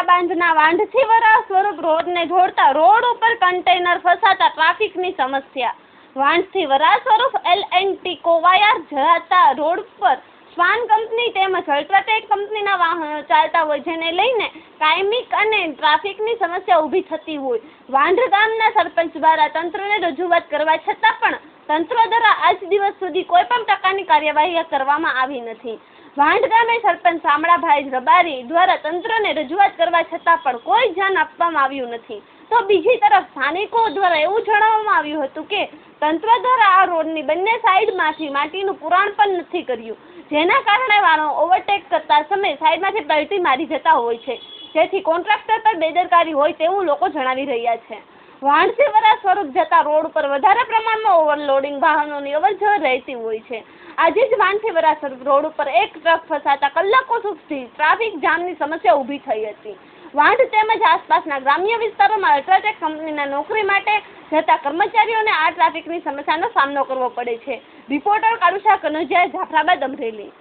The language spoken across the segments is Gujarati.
મોટા બાંધના વાંઢથી વરા સ્વરૂપ રોડને જોડતા રોડ ઉપર કન્ટેનર ફસાતા ટ્રાફિકની સમસ્યા. વાંઢથી વરા સ્વરૂપ એલ એન્ડ ટી કોવાયાર જતા રોડ પર શ્વાન કંપની તેમજ અલ્ટ્રાટેક કંપનીના વાહનો ચાલતા હોય, જેને લઈને કાયમિક અને ટ્રાફિકની સમસ્યા ઊભી થતી હોય. વાંઢ ગામના સરપંચ દ્વારા તંત્રને રજૂઆત કરવા છતાં પણ તંત્ર દ્વારા આજ દિવસ સુધી કોઈ પણ પ્રકારની કાર્યવાહી કરવામાં આવી નથી. વાંઢ ગામે સરપંચ શામળાભાઈ રબારી દ્વારા તંત્રને રજૂઆત કરવા છતાં પણ કોઈ ધ્યાન આપવામાં આવ્યું નથી. તો બીજી તરફ સ્થાનિકો દ્વારા એવું જણાવવામાં આવ્યું હતું કે, તંત્ર દ્વારા આ રોડની બંને સાઈડમાંથી માટીનું પુરાણ પણ નથી કર્યું. જેના કારણે વાહનો ઓવરટેક કરતા સમયે સાઈડમાંથી પલટી મારી જતા હોય છે. જેથી કોન્ટ્રાક્ટર પર બેદરકારી હોય તેવું લોકો જણાવી રહ્યા છે. વાણસેવરા સ્વરૂપ જતા રોડ ઉપર વધારે પ્રમાણમાં ઓવરલોડિંગ વાહનોની અવરજવર રહેતી હોય છે. આજે જ વાનથી સ્વરૂપ રોડ ઉપર એક ટ્રક ફસાતા કલાકો સુધી ટ્રાફિક જામની સમસ્યા ઊભી થઈ હતી. વાંઢ તેમજ આસપાસના ગ્રામ્ય વિસ્તારોમાં અલ્ટ્રાટેક કંપનીના નોકરી માટે જતા કર્મચારીઓને આ ટ્રાફિકની સમસ્યાનો સામનો કરવો પડે છે. રિપોર્ટર કાળુષા કનોજિયા, જાફરાબાદ, અમરેલી.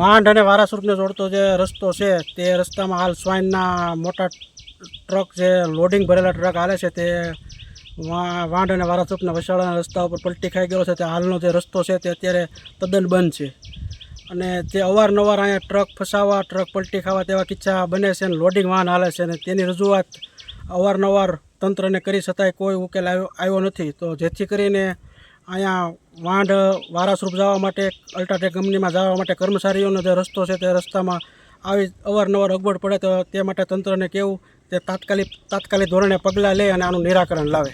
વાંઢ અને વારાસુરને જોડતો જે રસ્તો છે, તે રસ્તામાં હાલ સ્વાઇનના મોટા ટ્રક જે લોડિંગ ભરેલા ટ્રક હાલે છે તે વાંઢ અને વારાસુરના વસાળાના રસ્તા ઉપર પલટી ખાઈ ગયેલો છે. તે હાલનો જે રસ્તો છે તે અત્યારે તદ્દન બંધ છે. અને જે અવારનવાર અહીંયા ટ્રક ફસાવા, ટ્રક પલટી ખાવા તેવા કિસ્સા બને છે અને લોડિંગ વાહન હાલે છે અને તેની રજૂઆત અવારનવાર તંત્રને કરી છતાંય કોઈ ઉકેલ આવ્યો આવ્યો નથી. તો જેથી કરીને અહીંયા વાંઢ વારાસરૂપ જવા માટે, અલ્ટ્રાટેક કંપનીમાં જવા માટે કર્મચારીઓનો જે રસ્તો છે તે રસ્તામાં આવી અવારનવાર અગવડ પડે તો તે માટે તંત્રને કેવું તે તાત્કાલિક તાત્કાલિક ધોરણે પગલાં લે અને આનું નિરાકરણ લાવે.